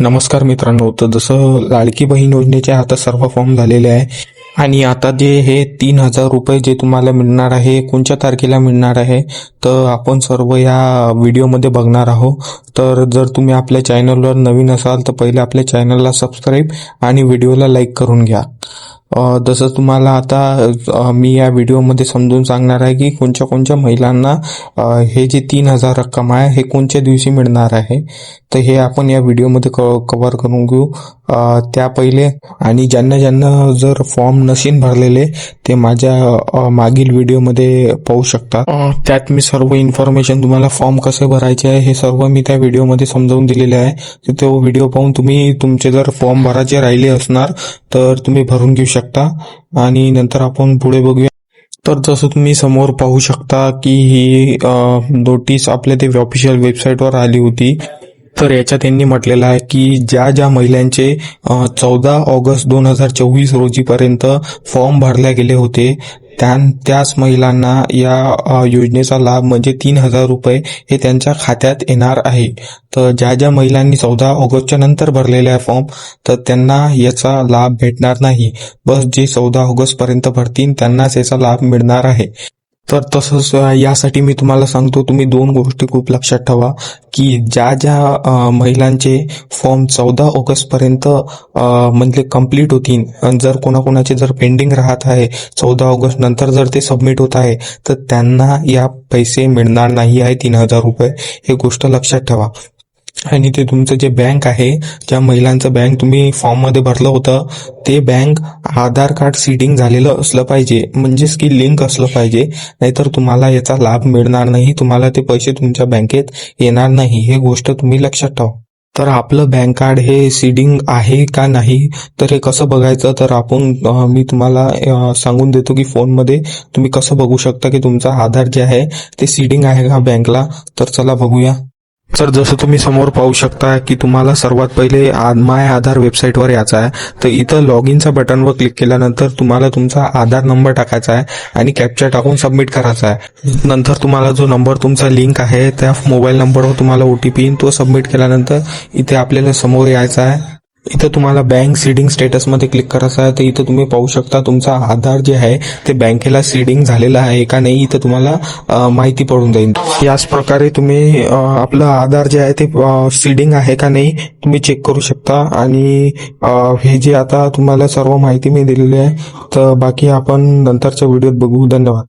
नमस्कार मित्रांनो. तर जसं लाडकी बहीण योजनेचे आता सर्व फॉर्म झालेले आहे आणि आता जे हे तीन हजार रुपये जे तुम्हाला मिळणार आहे कोणत्या तारखेला मिळणार आहे तर आपण सर्व या व्हिडिओमध्ये बघणार आहोत. तर जर तुम्ही आपल्या चॅनलवर नवीन असाल तर पहिले आपल्या चॅनलला सबस्क्राईब आणि व्हिडिओला लाईक करून घ्या. जसं तुम्हाला आता मी या व्हिडिओमध्ये समजून सांगणार आहे की कोणत्या कोणत्या महिलांना हे जे तीन हजार रक्कम आहे हे कोणत्या दिवशी मिळणार आहे? तर हे आपण या व्हिडिओमध्ये क कवर करून घेऊ. त्या पहिले आणि ज्यांना ज्यांना जर फॉर्म नशीन भरलेले ते माझ्या मागील व्हिडिओमध्ये पाहू शकता त्यात मी सर्व इन्फॉर्मेशन तुम्हाला फॉर्म कसे भरायचे आहे हे सर्व मी त्या व्हिडिओमध्ये समजावून दिलेले आहे. तो व्हिडिओ पाहून तुम्ही तुमचे जर फॉर्म भरायचे राहिले असणार तर तुम्ही भरून घेऊ शकता. आणि नंतर आपण पुढे बघूया. तर जसं तुम्ही समोर पाहू शकता की ही नोटीस आपल्या ते ऑफिशियल वेबसाईटवर आली होती. तर याच्यात त्यांनी म्हटलेलं आहे की ज्या ज्या महिलांचे चौदा ऑगस्ट दोन हजार चोवीस रोजीपर्यंत फॉर्म भरले गेले होते त्या त्याच महिलांना या योजनेचा लाभ म्हणजे तीन हजार रुपये हे त्यांच्या खात्यात येणार आहे. तर ज्या ज्या महिलांनी चौदा ऑगस्टच्या नंतर भरलेले आहे फॉर्म तर त्यांना याचा लाभ भेटणार नाही. बस जे चौदा ऑगस्टपर्यंत भरतील त्यांनाच याचा लाभ मिळणार आहे. तर तसंच यासाठी मी तुम्हाला सांगतो तुम्ही दोन गोष्टी खूप लक्षात ठेवा की ज्या ज्या महिलांचे फॉर्म चौदा ऑगस्टपर्यंत म्हणजे कंप्लीट होतील जर कोणाकोणाचे जर पेंडिंग राहत आहे चौदा ऑगस्ट नंतर जर ते सबमिट होत आहे तर त्यांना या पैसे मिळणार नाही आहे तीन हजार रुपये. हे गोष्ट लक्षात ठेवा. आणि ते तुमचं जे बँक आहे ज्या महिलांचं बँक तुम्ही फॉर्ममध्ये भरलं होतं ते बँक आधार कार्ड सीडिंग झालेलं असलं पाहिजे. म्हणजेच की लिंक असलं पाहिजे. नाहीतर तुम्हाला याचा लाभ मिळणार नाही. तुम्हाला ते पैसे तुमच्या बँकेत येणार नाही. हे गोष्ट तुम्ही लक्षात ठेवा. तर आपलं बँक कार्ड हे सीडिंग आहे का नाही तर हे कसं बघायचं? तर आपण मी तुम्हाला सांगून देतो की फोनमध्ये तुम्ही कसं बघू शकता की तुमचा आधार जे आहे ते सीडिंग आहे का बँकला तर चला बघूया. तर जसं तुम्ही समोर पाहू शकता की तुम्हाला सर्वात पहिले माय आधार वेबसाईटवर यायचं आहे. तर इथं लॉग इनचा बटनवर क्लिक केल्यानंतर तुम्हाला तुमचा आधार नंबर टाकायचा आहे आणि कॅप्चर टाकून सबमिट करायचा आहे. नंतर तुम्हाला जो नंबर तुमचा लिंक आहे त्या मोबाईल नंबरवर तुम्हाला ओ टी पी येईल तो सबमिट केल्यानंतर इथे आपल्याला समोर यायचं आहे. इथं तुम्हाला बँक सीडिंग स्टेटसमध्ये क्लिक करायचं आहे. तर इथं तुम्ही पाहू शकता तुमचा आधार जे आहे ते बँकेला सीडिंग झालेलं आहे. का नाही इथं तुम्हाला माहिती पडून जाईल. याच प्रकारे तुम्ही आपलं आधार जे आहे ते सीडिंग आहे का नाही तुम्ही चेक करू शकता. आणि हे जे आता तुम्हाला सर्व माहिती मी दिलेली आहे तर बाकी आपण नंतरच्या व्हिडिओत बघू. धन्यवाद.